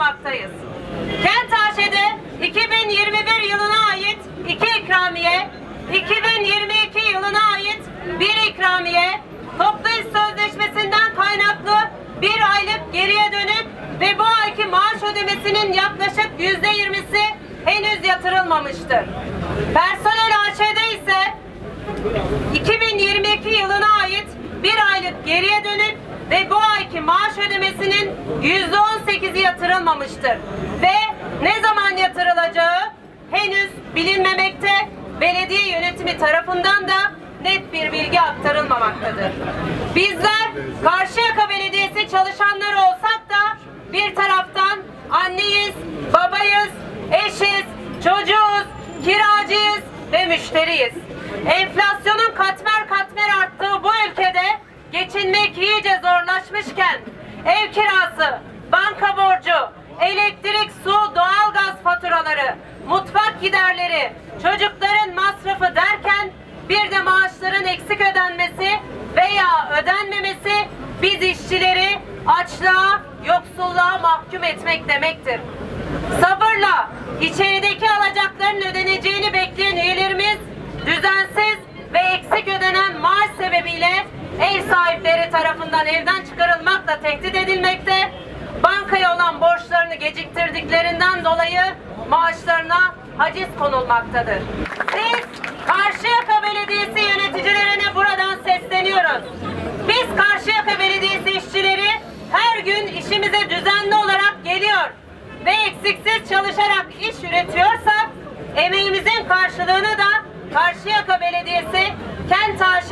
başlamaktayız. Kent AŞ'de 2021 yılına ait iki ikramiye, 2022 yılına ait bir ikramiye, toplu iş sözleşmesinden kaynaklı bir aylık geriye dönük ve bu ayki maaş ödemesinin yaklaşık yüzde yirmisi henüz yatırılmamıştır. Personel AŞ'de ise 2022 yılına ait bir aylık geriye dönük ve bu ayki maaş ödemesinin yüzde on sekizi yatırılmamıştır. Ve ne zaman yatırılacağı henüz bilinmemekte, belediye yönetimi tarafından da net bir bilgi aktarılmamaktadır. Bizler Karşıyaka Belediyesi çalışanları olsak da bir taraftan anneyiz, babayız, eşiz, çocuğuz, kiracıyız ve müşteriyiz. Enflasyonun katmer katmer mutfak giderleri, çocukların masrafı derken bir de maaşların eksik ödenmesi veya ödenmemesi biz işçileri açlığa, yoksulluğa mahkum etmek demektir. Sabırla içerideki alacakların ödeneceğini bekleyen üyelerimiz düzensiz ve eksik ödenen maaş sebebiyle ev sahipleri tarafından evden çıkarılmakla tehdit edilmekte, bankaya olan borçlarını geciktirdiklerinden dolayı maaşlarına haciz konulmaktadır. Biz Karşıyaka Belediyesi yöneticilerine buradan sesleniyoruz. Biz Karşıyaka Belediyesi işçileri her gün işimize düzenli olarak geliyor ve eksiksiz çalışarak iş üretiyorsak emeğimizin karşılığını da Karşıyaka Belediyesi Kent AŞ